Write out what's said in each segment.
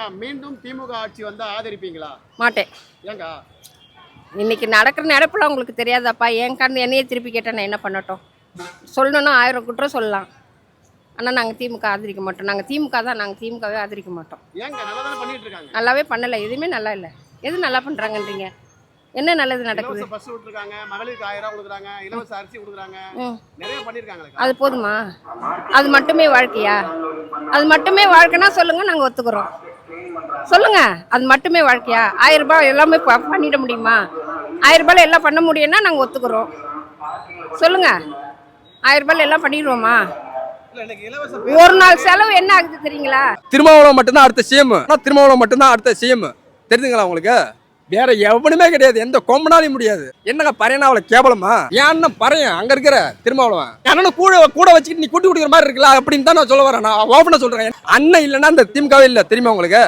அக்கா மீண்டும் திமுக ஆட்சி வந்தா ஆதரிப்பீங்களா? மாட்டேன். ஏங்கா? இன்னைக்கு நடக்கிற நடப்புல உங்களுக்கு தெரியாதாப்பா. என் கண்டு என்னையே திருப்பி கேட்டால் நான் என்ன பண்ணட்டும்? சொல்லணும்னா ஆயிரம் குற்றம் சொல்லலாம். ஆனால் நாங்கள் திமுக ஆதரிக்க மாட்டோம். நாங்கள் திமுக தான் நாங்கள் திமுகவே ஆதரிக்க மாட்டோம். ஏங்க நல்லா தானே பண்ணிட்டு இருக்காங்க? நல்லாவே பண்ணலை. எதுவுமே நல்லா இல்லை. எது நல்லா பண்ணுறாங்கன்றீங்க என்ன நல்லது நடக்குது? பஸ் விட்டுருக்காங்க. மகளிருக்கு ஆயிரம் கொடுக்குறாங்க. இலவச அரிசி கொடுக்குறாங்க. நிறைய பண்ணிருக்காங்களே அது போதுமா? அது மட்டுமே வாழ்க்கையா? அது மட்டுமே வாழ்க்கைனா சொல்லுங்க நாங்கள் ஒத்துக்கிறோம். சொல்லுங்க. அது மட்டுமே வாழ்க்கையா? ஆயிரம் ரூபாய் எல்லாமே பண்ணிட முடியுமா? ஆயிரம் ரூபாயில எல்லாம் பண்ண முடியும்னா நாங்கள் ஒத்துக்கிறோம். சொல்லுங்க. ஆயிரம் ரூபாயில எல்லாம் பண்ணிடுவோமா? ஒரு நாள் செலவு என்ன ஆகுது தெரியுங்களா? திருமாவளம் மட்டும்தான் அடுத்த சிஎம் ஆனால் மட்டும்தான் அடுத்த சிஎம் தெரிஞ்சுங்களா உங்களுக்கு? வேற எவனுமே கிடையாது. எந்த கொம்பனாலையும் முடியாது. என்னங்க பறையனா அவளை கேவலமா? என் பறையன்? அங்க இருக்கிற திருமாவளவன். என் கூட கூட வச்சுக்கிட்டு நீ கூட்டி கொடுக்குற மாதிரி இருக்குல்ல அப்படின்னு தான் நான் சொல்ல வரேன். நான் ஓப்பனா சொல்றேன். அண்ணன் இல்லைன்னா அந்த திமுகவே இல்லை. தெரியுமா உங்களுக்கு?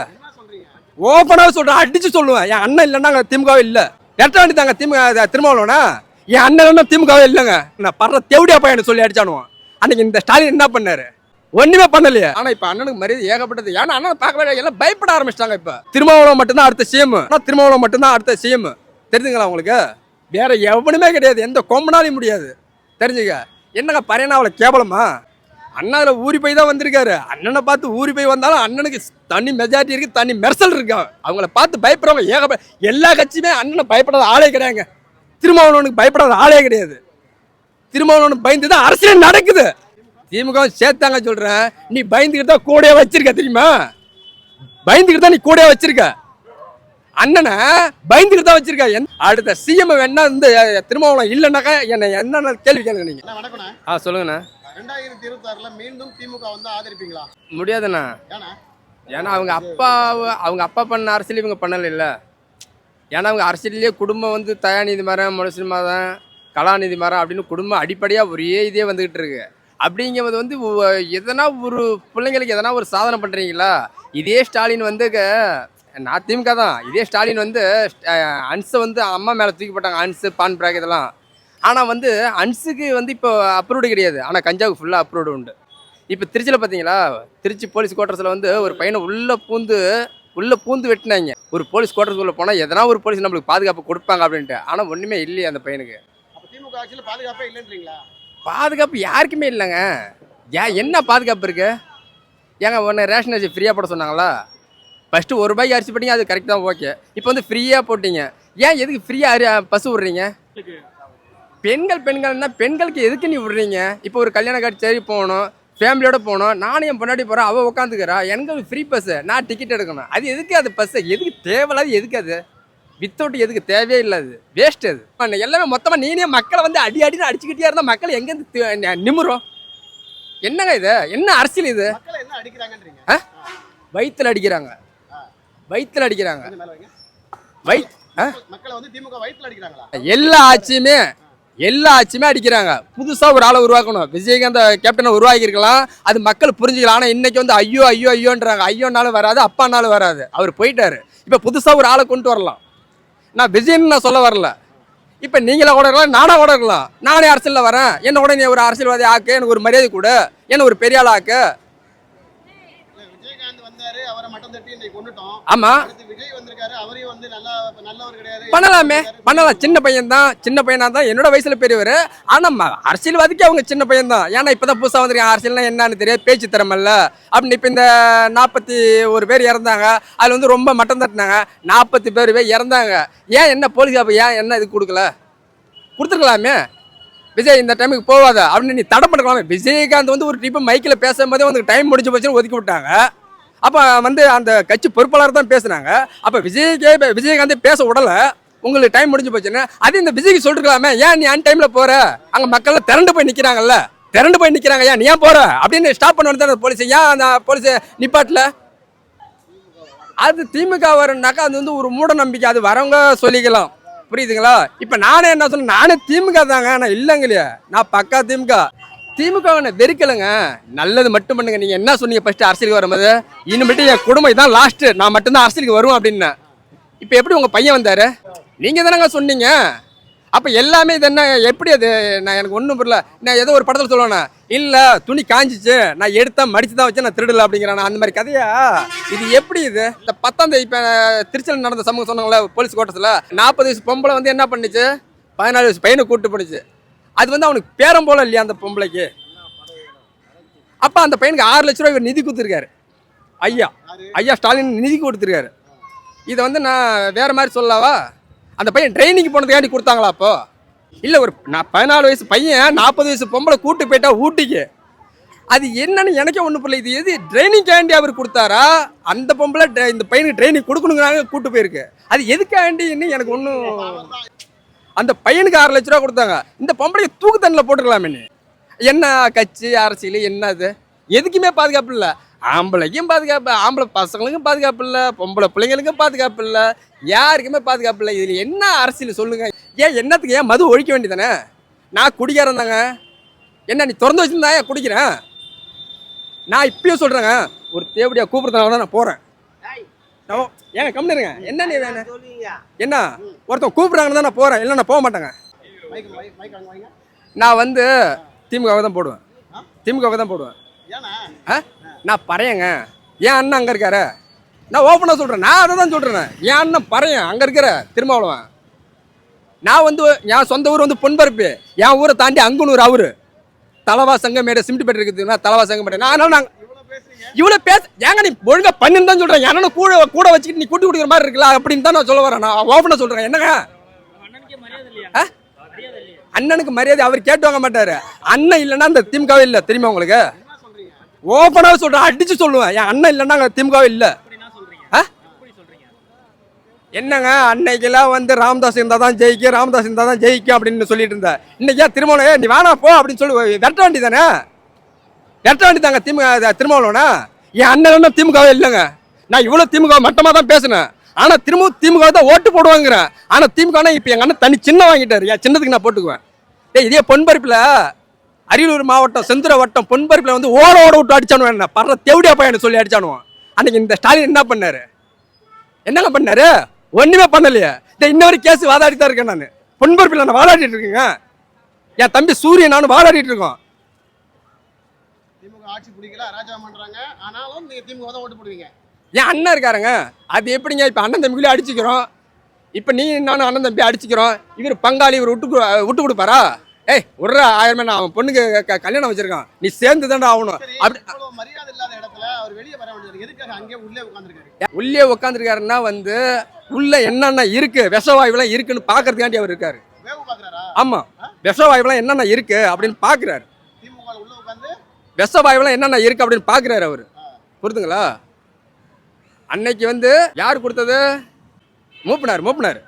ஓப்பனாக சொல்கிறேன் அடிச்சு சொல்லுவேன். என் அண்ணன் இல்லைன்னா திமுகவே இல்லை. எட்டாண்டி தாங்க திமுக திருமாவளவனா? என் அண்ணன் இல்லைன்னா திமுகவே இல்லைங்க. நான் படுற தேவடியா பையனை சொல்லி அடிச்சானுவான். அன்னைக்கு இந்த ஸ்டாலின் என்ன பண்ணாரு? ஒண்ணுமே பண்ணலையே. ஆனா இப்ப அண்ணனுக்கு மரியாதை ஏகப்பட்டது. ஏன்னா அண்ணன் பார்க்கவே எல்லாம் பயப்பட ஆரம்பிச்சிட்டாங்க இப்ப. திருமாவளவன் மட்டும்தான் அடுத்த சிஎம் ஆனா திருமாவளவன் மட்டும்தான் அடுத்த சிஎம் தெரிஞ்சுங்களா உங்களுக்கு? வேற எவனுமே கிடையாது. எந்த கொம்பனாலையும் முடியாது. தெரிஞ்சுக்க. என்னங்க பறையனா அவளை கேவலமா? அண்ணாவில் ஊறி போய் தான் வந்திருக்காரு. அண்ணனை பார்த்து ஊறி போய் வந்தாலும் அண்ணனுக்கு தனி மெஜாரிட்டி இருக்கு தனி மெர்சல் இருக்கு. அவங்கள பார்த்து பயப்படுறவங்க ஏக எல்லா கட்சியுமே அண்ணனை பயப்படாத ஆளே கிடையாங்க. திருமாவளவனுக்கு பயப்படாத ஆளே கிடையாது. திருமாவளவனுக்கு பயந்து தான் அரசியல் நடக்குது. திமுக சேர்த்தாங்க சொல்றேன் நீ பயந்துக்கிட்டு தான் கூடயே வச்சிருக்க தெரியுமா? பயந்துக்கிட்டு தான் நீ கூடயே வச்சிருக்க. அண்ணனை பயந்துக்கிட்டு தான் வச்சிருக்க. என்- அடுத்த சிஎம் வேணா இந்த திருமாவளவன் இல்லைன்னாக்கா என்ன என்னென்ன கேள்வி கேளுங்க நீங்க. அண்ணா வணக்கண்ணா ஆ சொல்லுங்கண்ணா. ரெண்டாயிரத்தி இருபத்தி ஆறுல மீண்டும் திமுக வந்து ஆதரிப்பீங்களா? முடியாதுண்ணா. ஏன்னா? ஏன்னா அவங்க அப்பா அவங்க அப்பா பண்ண அரசியல் இவங்க பண்ணல இல்ல. ஏன்னா அவங்க அரசியல்லையே குடும்பம் வந்து தயாநிதி மரம் முரசு மதம் கலாநிதி மரம் அப்படின்னு குடும்பம் அடிப்படையாக ஒரே இதே வந்துகிட்டு இருக்கு. அப்படிங்கும்போது வந்து எதனா ஒரு பிள்ளைங்களுக்கு எதனா ஒரு சாதனை பண்ணுறீங்களா இதே ஸ்டாலின் வந்து நான் திமுக தான். இதே ஸ்டாலின் வந்து அன்ஸை வந்து அம்மா மேலே தூக்கி போட்டாங்க. அன்ஸு பான் பிராக் இதெல்லாம். ஆனால் வந்து அன்ஸுக்கு வந்து இப்போ அப்ரூவ்டு கிடையாது. ஆனால் கஞ்சாவுக்கு ஃபுல்லாக அப்ரூவ்டு உண்டு. இப்போ திருச்சியில் பார்த்தீங்களா திருச்சி போலீஸ் குவார்ட்டர்ஸில் வந்து ஒரு பையனை உள்ளே பூந்து உள்ளே பூந்து வெட்டினாங்க. ஒரு போலீஸ் குவார்ட்டர்ஸ்குள்ளே போனால் எதனா ஒரு போலீஸ் நம்மளுக்கு பாதுகாப்பு கொடுப்பாங்க அப்படின்ட்டு. ஆனால் ஒன்றுமே இல்லையே அந்த பையனுக்கு. திமுக ஆட்சியில பாதுகாப்பே இல்லைன்றீங்களா? பாதுகாப்பு யாருக்குமே இல்லைங்க. ஏன் என்ன பாதுகாப்பு இருக்கு? ஏங்க ஒன்று ரேஷன் அரிசி ஃப்ரீயாக போட சொன்னாங்களா? ஃபஸ்ட்டு ஒரு ரூபாய்க்கு அரிசி போட்டீங்க அது கரெக்ட் தான் ஓகே இப்போ வந்து ஃப்ரீயாக போட்டீங்க. ஏன் எதுக்கு ஃப்ரீயாக பஸ் விட்றீங்க? பெண்கள் பெண்கள்னா பெண்களுக்கு எதுக்கு நீ விடுறீங்க? இப்போ ஒரு கல்யாண காட்சி போகணும் ஃபேமிலியோட போகணும். நானும் என் பொண்டாட்டி போகிறேன் அவள் உட்காந்துக்கிறா எனக்கு ஃப்ரீ பஸ்ஸு நான் டிக்கெட் எடுக்கணும். அது எதுக்கு அது பஸ்ஸு எதுக்கு தேவையில்லாது எதுக்கு அது? வித்தவுட் எதுக்கு? தேவையே இல்லை அது. வேஸ்ட் அது. எல்லாமே மொத்தமாக நீனே மக்களை வந்து அடி அடின்னு அடிச்சுக்கிட்டே இருந்தால் மக்கள் எங்கேருந்து நிமிரும்? என்னங்க இது? என்ன அரசியல் இது? வயித்துல அடிக்கிறாங்க. வயித்துல அடிக்கிறாங்க. கொஞ்சம் மேல வைங்க. வை ஆ? மக்களை வந்து திமுக வயிற்றுல அடிக்கிறாங்களா? எல்லா ஆட்சியுமே எல்லா ஆட்சியுமே அடிக்கிறாங்க. புதுசாக ஒரு ஆளை உருவாக்கணும். விஜயகாந்த் கேப்டனை உருவாக்கியிருக்கலாம். அது மக்கள் புரிஞ்சுக்கலாம். ஆனால் இன்னைக்கு வந்து ஐயோ ஐயோ ஐயோன்றாங்க. ஐயோனாலும் வராது அப்பானாலும் வராது. அவர் போயிட்டாரு. இப்போ புதுசாக ஒரு ஆளை கொண்டு வரலாம். நான் விஜயன் நான் சொல்ல வரல. இப்போ நீங்களாக கூட இருக்கலாம் நானாக கூட இருக்கலாம். நானே அரசியலில் வரேன். என்ன கூட நீ ஒரு அரசியல்வாதி ஆக்கு. எனக்கு ஒரு மரியாதை கூட. என்ன ஒரு பெரிய ஆள் இல்ல விஜயகாந்த் வந்தாரு அவரை மட்டம் தட்டி இன்னைக்கு கொண்டுட்டோம் ஆமா அடுத்து விஜய் வந்திருக்காரு அவரையும் வந்து நல்லா நல்லவர் கிடையாது. பண்ணலாமே பண்ணலாம். சின்ன பையன் தான் சின்ன பையனா தான் என்னோட வயசுல பெரியவர். ஆனா அரசியல்வாதிக்கு அவங்க சின்ன பையன் தான் ஏன்னா இப்பதான் புதுசா வந்திருக்காங்க. அரசியல்னா என்னன்னு தெரியாது பேச்சு திறமல்ல. அப்படின்னு இப்ப இந்த நாற்பத்தி ஒரு பேர் இறந்தாங்க. அதுல வந்து ரொம்ப மட்டம் தட்டினாங்க. நாற்பத்தி பேர் பேர் இறந்தாங்க. ஏன் என்ன போலீஸ் அப்ப ஏன் என்ன இது கொடுக்கல? கொடுத்துருக்கலாமே. விஜய் இந்த டைமுக்கு போவாத அப்படின்னு நீ தடை பண்ணிக்கலாமே விஜயகாந்த் வந்து ஒரு ட்ரிப்பு மைக்கில் பேசும்போதே வந்து டைம் முடிஞ்சு போச்சுன்னு ஒதுக்கி விட்டாங்க. அப்போ வந்து அந்த கட்சி பொறுப்பாளர் தான் பேசுனாங்க. அப்போ விஜய்க்கே விஜயகாந்தே பேச விடலை உங்களுக்கு டைம் முடிஞ்சு போச்சுன்னு அது இந்த விஜய்க்கு சொல்லிருக்கலாமே. ஏன் நீ அன் டைமில் போகிற அங்கே மக்கள் திரண்டு போய் நிற்கிறாங்கல்ல திரண்டு போய் நிற்கிறாங்க ஏன் நீ ஏன் போற? அப்படின்னு ஸ்டாப் பண்ண வேண்டியது போலீஸ் ஏன் அந்த போலீஸ் நிப்பாட்டில்? அது திமுக வரும்னாக்கா அது வந்து ஒரு மூட நம்பிக்கை. அது வரவங்க சொல்லிக்கலாம். புரியுதுங்களா? இப்போ நானே என்ன சொன்னேன் நானே திமுக தாங்க. நான் இல்லைங்க இல்லையா? நான் பக்கா திமுக. திமுக வெறுக்கலைங்க. நல்லது மட்டும் பண்ணுங்க. நீங்க என்ன சொன்னீங்க ஃபர்ஸ்ட் அரசியலுக்கு வரும்போது? இனிமேட்டு என் குடும்பம் இதான் லாஸ்ட் நான் மட்டும்தான் அரசியலுக்கு வருவேன் அப்படின்னு. இப்போ எப்படி உங்க பையன் வந்தாரு? நீங்க தானங்க சொன்னீங்க. அப்ப எல்லாமே இது என்ன? எப்படி அது? நான் எனக்கு ஒன்றும் புரியல. நான் ஏதோ ஒரு படத்தில் சொல்லுவேண்ணா இல்ல துணி காஞ்சிச்சு. நான் எடுத்தா மடிச்சு தான் வச்சு நான் திருடல அப்படிங்கிறேன். அந்த மாதிரி கதையா? இது எப்படி இது? இந்த பத்தாம் தேதி இப்ப திருச்சியில் நடந்த சமூகம் சொன்னாங்களே போலீஸ் கோட்டத்தில். நாற்பது வயசு பொம்பளை வந்து என்ன பண்ணுச்சு? பதினாலு வயசு பையனை கூட்டு போனுச்சு அது வந்து அவனுக்கு பேரம் போல இல்லையா அந்த பொம்பளைக்கு? அப்போ அந்த பையனுக்கு ஆறு லட்ச ரூபாய் இவர் நிதி கொடுத்துருக்காரு. ஐயா ஐயா ஸ்டாலின் நிதி கொடுத்துருக்காரு. இதை வந்து நான் வேற மாதிரி சொல்லவா அந்த பையன் ட்ரைனிங் போனதுக்காண்டி கொடுத்தாங்களா அப்போ? இல்லை ஒரு நான் பதினாலு வயசு பையன் நாற்பது வயசு பொம்பளை கூட்டு போயிட்டா ஊட்டிக்கு. அது என்னன்னு எனக்கே ஒன்றும் புரியல. இது எது ட்ரைனிங் கேண்டி அவர் கொடுத்தாரா? அந்த பொம்பளை இந்த பையனுக்கு ட்ரைனிங் கொடுக்கணுங்கிறாங்க கூட்டு போயிருக்கு. அது எதுக்காண்டின்னு எனக்கு ஒன்றும் அந்த பையனுக்கு ஆறு லட்ச ரூபா கொடுத்தாங்க. இந்த பொம்பளையை தூக்கு தண்ணில் போட்டுக்கலாமே என்ன கட்சி அரசியல் என்ன அது எதுக்குமே பாதுகாப்பு இல்லை. ஆம்பளைக்கும் பாதுகாப்பு ஆம்பளை பசங்களுக்கும் பாதுகாப்பு இல்லை பொம்பளை பிள்ளைங்களுக்கும் பாதுகாப்பு இல்லை. யாருக்குமே பாதுகாப்பு இல்லை. இதில் என்ன அரசியல் சொல்லுங்கள் ஏன் என்னத்துக்கு ஏன் மது ஒழிக்க வேண்டியதானே நான் குடிக்காரன் தாங்க. என்ன நீ திறந்து வச்சிருந்தா ஏன் குடிக்கிறேன்? நான் இப்பயும் சொல்கிறேங்க ஒரு தேவடியாக கூப்பிட்றதுனால தான் நான் போகிறேன் ஏங்க கம்மி இருங்க. என்ன நீ வேணும் என்ன? ஒருத்தன் கூப்பிடுறாங்கன்னு தான் நான் போகிறேன் இல்லை நான் போக மாட்டேங்க. நான் வந்து திமுகவை தான் போடுவேன். திமுகவை தான் போடுவேன். ஆ? நான் பறையங்க. என் அண்ணன் அங்கே இருக்காரு. நான் ஓப்பனாக சொல்கிறேன் நான் அதை தான் சொல்கிறேன் என் அண்ணன் பறையன். அங்கே இருக்கிற திருமாவளவன். நான் வந்து என் சொந்த ஊர் வந்து பொன்பரப்பு. என் ஊரை தாண்டி அங்குனூர் அவரு. தலவா சங்கமேடு சிமெண்ட் இருக்குதுன்னா தலவா சங்கமேடு. நான் அதனால நாங்கள் இவ்வளவு இவ்வளோ பேச ஏங்க நீ ஒழுங்கா பண்ணுன்னு தான் சொல்கிறேன் என் அண்ணனை கூட கூட வச்சுக்கிட்டு நீ கூட்டி கொடுக்குற மாதிரி இருக்குல்ல? அப்படின்னு தான் நான் சொல்ல வரேன். நான் ஓப்பனாக சொல்கிறேன் என்னங்க? அண்ணனுக்கு மரியாதை அவர் கேட்டு வாங்க மாட்டாரு. அண்ணன் இல்லைன்னா அந்த திமுகவே இல்லை. தெரியுமா உங்களுக்கு? ஓப்பனாக சொல்கிறேன் அடிச்சு சொல்லுவேன். என் அண்ணன் இல்லைன்னா அங்கே திமுகவே இல்லை? என்னங்க? அன்னைக்கெல்லாம் வந்து ராமதாஸ் இருந்தால் தான் ஜெயிக்கும் ராமதாஸ் இருந்தால் தான் ஜெயிக்கும் அப்படின்னு சொல்லிட்டு இருந்தேன் இன்னைக்கு திருமணம்? நீ வேணா போ அப்படின்னு சொல்லி விரட்ட வேண்டியதானே விரட்ட வேண்டியதாங்க திமுக திருமாவளவனா. என் அண்ணன் திமுகவே இல்லைங்க. நான் இவ்வளோ திமுக மட்டமாக தான் பேசினேன். ஆனால் திரும்ப திமுக தான் ஓட்டு போடுவாங்கிறேன் ஆனால் திமுகனா இப்போ எங்கள் அண்ணன் தனி சின்ன வாங்கிட்டார். என் சின்னத்துக்கு நான் போட்டுக்குவேன். ஏ இதே பொன்பருப்பில் அரியலூர் மாவட்டம் செந்துரை வட்டம் பொன்பருப்பில் வந்து ஓட ஓட விட்டு அடிச்சானு என்ன. பர்ற தேவடியா பையனை சொல்லி அடிச்சானுவான். அன்னைக்கு இந்த ஸ்டாலின் என்ன பண்ணார்? என்னங்க பண்ணாரு? ஒன்றுமே பண்ணலையே. இந்த இன்ன வரைக்கும் கேஸ் வாதாடி தான் இருக்கேன் நான். பொன்பரப்பில் நான் வாதாடிட்டு இருக்கேங்க. என் தம்பி சூரியன் நானும் வாதாடிட்டு இருக்கோம். ஆட்சி பிடிக்கல அராஜகம் பண்றாங்க. ஆனாலும் நீங்க திமுக தான் ஓட்டு போடுவீங்க. என் அண்ணன் இருக்காருங்க? அது எப்படிங்க? இப்போ அண்ணன் தம்பிக்குள்ளே அடிச்சுக்கிறோம். இப்போ நீ நானும் அண்ணன் தம்பி அடிச்சுக்கிறோம். இவர் பங்காளி இவர் விட்டு விட்டு கொடுப்பாரா? ஏய் ஒரு ஆயிரம் நான் அவன் பொண்ணுக்கு கல்யாணம் வச்சிருக்கான். நீ சேர்ந்து தான்டா ஆகணும் அப்படி மரியாதை இல்லாத இடத்துல அவர் வெளியே வர வேண்டியது எதுக்காக அங்கேயே உள்ளே உட்காந்துருக்காரு உள்ளே உட்காந்துருக்காருன்னா வந்து உள்ள என்னென்ன இருக்கு? விஷவாயுலாம் இருக்குன்னு பார்க்கறதுக்காண்டி அவர் இருக்காரு. பாக்குறாரா ஆமா. விஷவாயுலாம் என்னென்ன இருக்கு அப்படின்னு உள்ள உட்காந்து விஷவாயுலாம் என்னென்ன இருக்கு அப்படின்னு பார்க்குறாரு அவர். புரிதுங்களா அன்னைக்கு வந்து யார் கொடுத்தது? மூப்பினார் மூப்பினார்.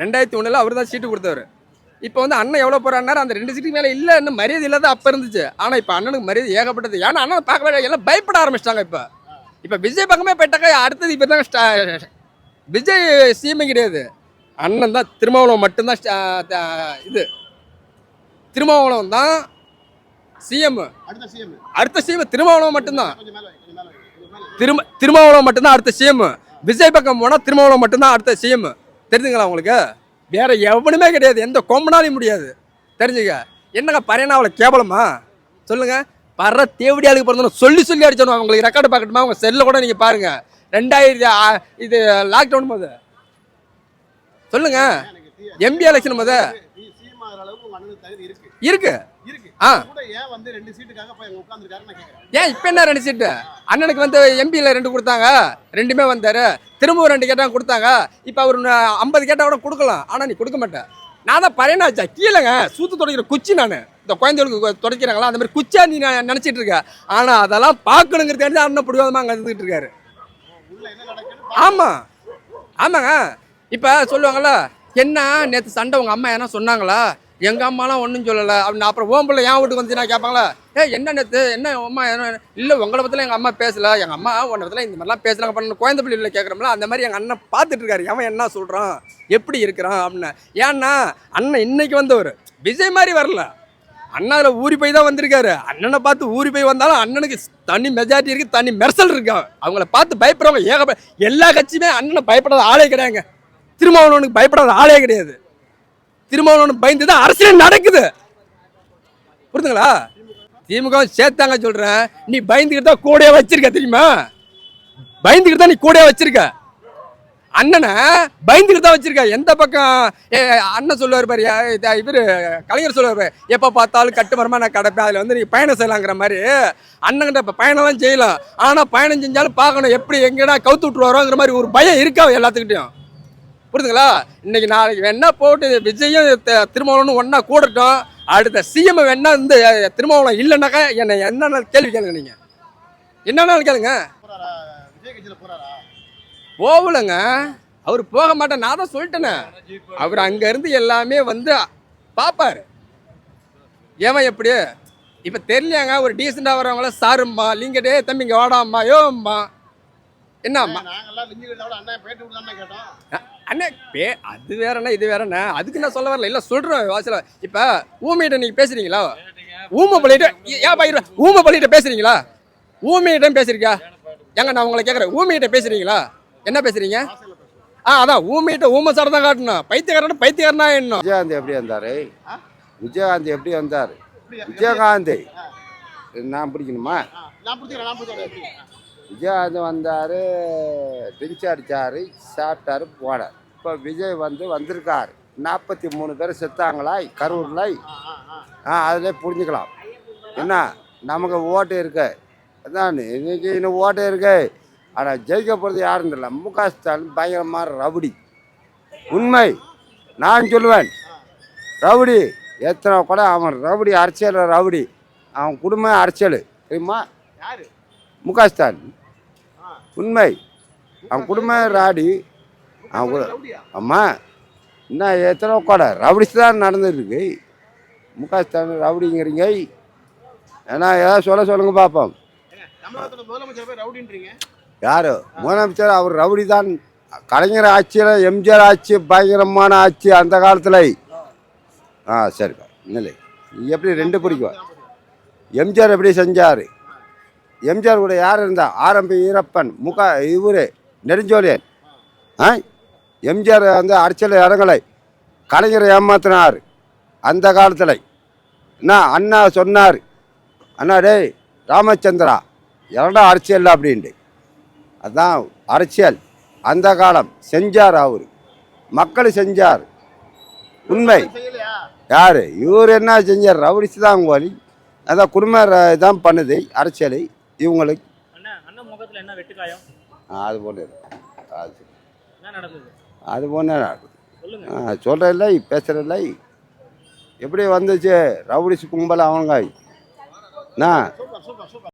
ரெண்டாயிரத்தி ஒன்றில் அவர் தான் சீட்டு கொடுத்தவர். இப்போ வந்து அண்ணன் எவ்வளோ போகிறாரு அந்த ரெண்டு சீட்டுக்கு மேலே இல்லை இன்னும் மரியாதை இல்லாத அப்போ இருந்துச்சு. ஆனால் இப்போ அண்ணனுக்கு மரியாதை ஏகப்பட்டது. ஏன்னா அண்ணன் பார்க்கவே எல்லாம் பயப்பட ஆரம்பிச்சிட்டாங்க இப்போ. இப்போ விஜய் பக்கமே போயிட்டாக்கா அடுத்தது இப்போ தான் ஸ்டா விஜய் சிஎம்ஏ கிடையாது. அண்ணன் தான் திருமாவளவன் மட்டும்தான் இது. திருமாவளவன் தான் சிஎம் அடுத்த சிஎம் அடுத்த சிஎம் திருமாவளவன் மட்டும்தான். திரும்ப திருமாவளவன் மட்டும்தான் அடுத்த சிஎம் விஜய் பக்கம் போனால் திருமாவளவன் மட்டும்தான் அடுத்த சிஎம் தெரிஞ்சுங்களா உங்களுக்கு? வேற எவனுமே கிடையாது. எந்த கொம்பனாலையும் முடியாது. தெரிஞ்சுக்க. என்னங்க பரையனாவில் கேவலமா? சொல்லுங்க. பற தேவடியாளுக்கு பிறந்தோம் சொல்லி சொல்லி அடிச்சணும் உங்களுக்கு ரெக்கார்டு பார்க்கட்டுமா? உங்க செல்லில் கூட நீங்கள் பாருங்க. ரெண்டாயிரத்தி இது லாக்டவுன் போது. சொல்லுங்க. எம்பி எலெக்ஷன் போது. இருக்கு. ஆ. ஏன் இப்போ என்ன ரெண்டு சீட்டு? அண்ணனுக்கு வந்து எம்பியில் ரெண்டு கொடுத்தாங்க. ரெண்டுமே வந்தார். திரும்பவும் ரெண்டு கேட்டாங்க கொடுத்தாங்க. இப்போ அவர் ஐம்பது கேட்டால் கூட கொடுக்கலாம். ஆனால் நீ கொடுக்க மாட்டேன் நான் தான் பழையனாச்சா கீழேங்க. சூத்து துடைக்கிற குச்சி நான். இந்த குழந்தைகளுக்கு துடைக்கிறாங்களா? அந்த மாதிரி குச்சியா நீ நினைச்சிட்டு இருக்க. ஆனால் அதெல்லாம் பார்க்கணுங்கிறது அண்ணன் பிடிவாதமாக அங்கே இருந்துகிட்டு இருக்காரு. ஆமாம் ஆமாங்க. இப்போ சொல்லுவாங்கல்ல என்ன நேற்று சண்டை உங்கள் அம்மா என்ன சொன்னாங்களா? எங்கள் அம்மாலாம் ஒன்றும் சொல்லலை. அப்படின்னு அப்புறம் ஓம்பிள்ள ஏன் என் வீட்டுக்கு வந்துச்சுன்னா கேட்பாங்களா? ஏ என்ன நேற்று என்ன அம்மா என்ன இல்லை உங்களை பற்றிலாம் எங்கள் அம்மா பேசல. எங்கள் அம்மா உன்னை பற்றில இந்த மாதிரிலாம் பேசுகிறாங்க பண்ண குழந்தை பிள்ளைல கேட்குறோம்ல அந்த மாதிரி எங்கள் அண்ணன் பார்த்துட்டு இருக்காரு. அவன் என்ன சொல்கிறான் எப்படி இருக்கிறான்? அப்படின்னு. ஏன்னா அண்ணன் இன்னைக்கு வந்தவர். விஜய் மாதிரி வரல. அண்ணாவில் ஊறி போய் தான் வந்திருக்காரு. அண்ணனை பார்த்து ஊறி போய் வந்தாலும் அண்ணனுக்கு தனி மெஜாரிட்டி இருக்குது தனி மெர்சல் இருக்கு. அவங்கள பார்த்து பயப்படுறவங்க ஏகப்ப எல்லா கட்சியுமே அண்ணனை பயப்படாத ஆளே கிடையாதுங்க திருமாவளவனுக்கு பயப்படாத ஆளே கிடையாது. திருமாவளவன் பயந்து தான் அரசியல் நடக்குது. புரிதுங்களா திமுக சேர்த்தாங்க சொல்கிறேன் நீ பயந்துக்கிட்டு தான் கூடயே வச்சிருக்க தெரியுமா? பயந்துக்கிட்டு தான் நீ கூடயே வச்சிருக்க. அண்ணனை பயந்துக்கிட்டு தான் வச்சிருக்க. எந்த பக்கம்? ஏ, அண்ணன் சொல்லுவார் பாரு இவர் கலைஞர் சொல்லுவார் எப்போ பார்த்தாலும் கட்டுமரமாக நான் கிடப்பேன். அதில் வந்து நீ பயணம் செய்யலாங்கிற மாதிரி. அண்ணன்கிட்ட இப்போ பயணம்லாம் செய்யலாம். ஆனால் பயணம் செஞ்சாலும் பார்க்கணும். எப்படி எங்கடா கவுத்து விட்டுருவாரோங்கிற மாதிரி ஒரு பயம் இருக்கா எல்லாத்துக்கிட்டையும்? புரியுதுங்களா இன்னைக்கு நாளைக்கு வேணா போட்டு விஜயும் திருமாவளவனும் ஒண்ணா கூடட்டும். அடுத்த சிஎம் வேணா இந்த திருமாவளவன் இல்லைன்னாக்கா என்னை என்னென்ன கேள்வி கேளுங்க நீங்க. என்னன்னாலும் கேளுங்க? போகலங்க. அவர் போக மாட்டேன் நான் தான் சொல்லிட்டேனே. அவர் அங்க இருந்து எல்லாமே வந்து பார்ப்பாரு ஏவன் எப்படி? இப்ப தெரியலையாங்க ஒரு டீசெண்டா வரவங்கள சாரும்மா லிங்கடே தம்பிங்க வாடாம்மா யோம்மா. என்ன அண்ணே பே அது வேறண்ணா இது வேறண்ணா. அதுக்கு நான் சொல்ல வரல. இல்லை சொல்கிறோம் வாசல. இப்போ ஊமையிட்ட நீங்கள் பேசுறீங்களா? ஊமை பள்ளிகிட்ட ஏன் பயிர ஊமை பள்ளிகிட்ட பேசுறீங்களா? ஊமையிட்டம் பேசுறீங்க. ஏங்க நான் உங்களை கேட்குறேன் ஊமையிட்ட பேசுறீங்களா? என்ன பேசுறீங்க? ஆ அதான் ஊமையிட்ட ஊமை சார் தான் காட்டணும். பைத்தியக்காரன் பைத்தியக்காரனா என்ன? விஜயகாந்தி எப்படி வந்தார்? விஜயகாந்தி எப்படி வந்தார்? விஜயகாந்தி. நான் பிடிக்கணுமா? விஜயகாந்தி வந்தார் ட்ரிங்க்ஸ் அடித்தார் சாப்பிட்டாரு போனார். இப்போ விஜய் வந்து வந்திருக்காரு. நாற்பத்தி மூணு பேர் செத்தாங்களா கரூரில் ஆ அதில் புரிஞ்சுக்கலாம். என்ன நமக்கு ஓட்டு இருக்கு. அதான் இன்னைக்கு இன்னும் ஓட்டு இருக்கு. ஆனால் ஜெயிக்க போகிறது யாரும் தெரியல. மு க ஸ்டாலின் பயங்கரமான ரவுடி. உண்மை நான் சொல்லுவேன். ரவுடி எத்தனை கூட அவன் ரவுடி அரசியல் ரவுடி. அவன் குடும்பம் அரசியல் தெரியுமா? யாரு? மு க ஸ்டாலின். உண்மை அவன் குடும்பம் ராடி அவன் கூட ரவுடியா? ஆமாம் இன்னும் எத்தனை கூட ரவுடிஸ் தான் நடந்துருக்கு. மு க ஸ்டாலின் ரவுடிங்கிறீங்க. ஏன்னா ஏதாவது சொல்ல சொல்லுங்க பார்ப்போம் யார்? முதலமைச்சர் அவர் ரவுடி தான் கலைஞர் ஆட்சியில் எம்ஜிஆர் ஆட்சி பயங்கரமான ஆட்சி அந்த காலத்தில். ஆ சரிப்பா இல்லை எப்படி ரெண்டு பிடிக்கும் எம்ஜிஆர் எப்படி செஞ்சார்? எம்ஜிஆர் கூட யார் இருந்தா? ஆரம்பி ஈரப்பன் முக இவர் நெடுஞ்சோலியன் ஆ? எம்ஜிஆர் வந்து அரசியல் இறங்கலை கலைஞரை ஏமாத்தினார். அந்த காலத்தில். என்ன அண்ணா சொன்னார். அண்ணா டேய் ராமச்சந்திரா எவன்டா அரசியல் அப்படின்ட்டு. அதான் அரசியல் அந்த காலம் செஞ்சார் அவர். மக்கள் செஞ்சார். உண்மை. யார்? இவர் என்ன செஞ்சார்? ரவுடிஸ் தான் கோலி அதான் குடும்ப தான் பண்ணுது அரசியல் இவங்களுக்கு. அது போன்று அது. என்ன நடந்தது? அது சொல்லுங்க. சொல்கிறதில்ல பேசுகிறதில்ல எப்படி வந்துச்சு. ரவுடிஸ் கும்பல் அவங்க சூப்பர்.